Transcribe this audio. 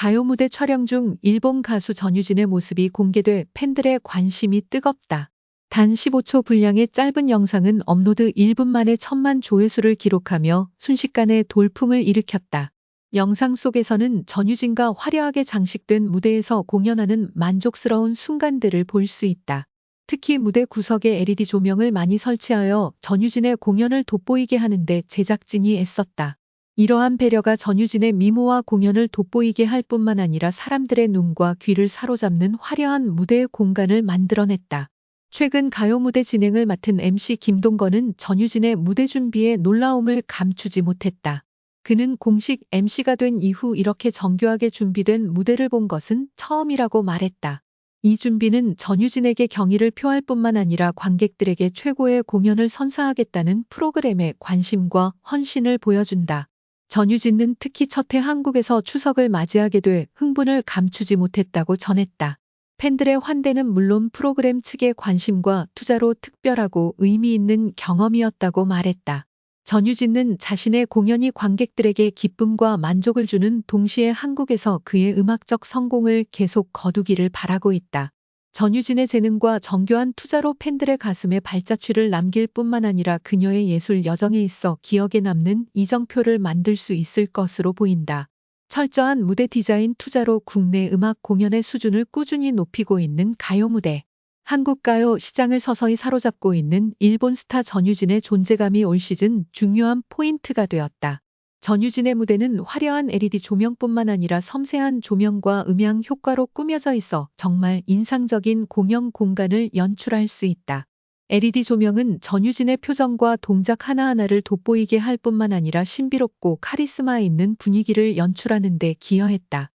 가요 무대 촬영 중 일본 가수 전유진의 모습이 공개돼 팬들의 관심이 뜨겁다. 단 15초 분량의 짧은 영상은 업로드 1분 만에 천만 조회수를 기록하며 순식간에 돌풍을 일으켰다. 영상 속에서는 전유진과 화려하게 장식된 무대에서 공연하는 만족스러운 순간들을 볼 수 있다. 특히 무대 구석에 LED 조명을 많이 설치하여 전유진의 공연을 돋보이게 하는데 제작진이 애썼다. 이러한 배려가 전유진의 미모와 공연을 돋보이게 할 뿐만 아니라 사람들의 눈과 귀를 사로잡는 화려한 무대의 공간을 만들어냈다. 최근 가요 무대 진행을 맡은 MC 김동건은 전유진의 무대 준비에 놀라움을 감추지 못했다. 그는 공식 MC가 된 이후 이렇게 정교하게 준비된 무대를 본 것은 처음이라고 말했다. 이 준비는 전유진에게 경의를 표할 뿐만 아니라 관객들에게 최고의 공연을 선사하겠다는 프로그램의 관심과 헌신을 보여준다. 전유진은 특히 첫해 한국에서 추석을 맞이하게 돼 흥분을 감추지 못했다고 전했다. 팬들의 환대는 물론 프로그램 측의 관심과 투자로 특별하고 의미 있는 경험이었다고 말했다. 전유진은 자신의 공연이 관객들에게 기쁨과 만족을 주는 동시에 한국에서 그의 음악적 성공을 계속 거두기를 바라고 있다. 전유진의 재능과 정교한 투자로 팬들의 가슴에 발자취를 남길 뿐만 아니라 그녀의 예술 여정에 있어 기억에 남는 이정표를 만들 수 있을 것으로 보인다. 철저한 무대 디자인 투자로 국내 음악 공연의 수준을 꾸준히 높이고 있는 가요 무대. 한국 가요 시장을 서서히 사로잡고 있는 일본 스타 전유진의 존재감이 올 시즌 중요한 포인트가 되었다. 전유진의 무대는 화려한 LED 조명뿐만 아니라 섬세한 조명과 음향 효과로 꾸며져 있어 정말 인상적인 공연 공간을 연출할 수 있다. LED 조명은 전유진의 표정과 동작 하나하나를 돋보이게 할 뿐만 아니라 신비롭고 카리스마 있는 분위기를 연출하는 데 기여했다.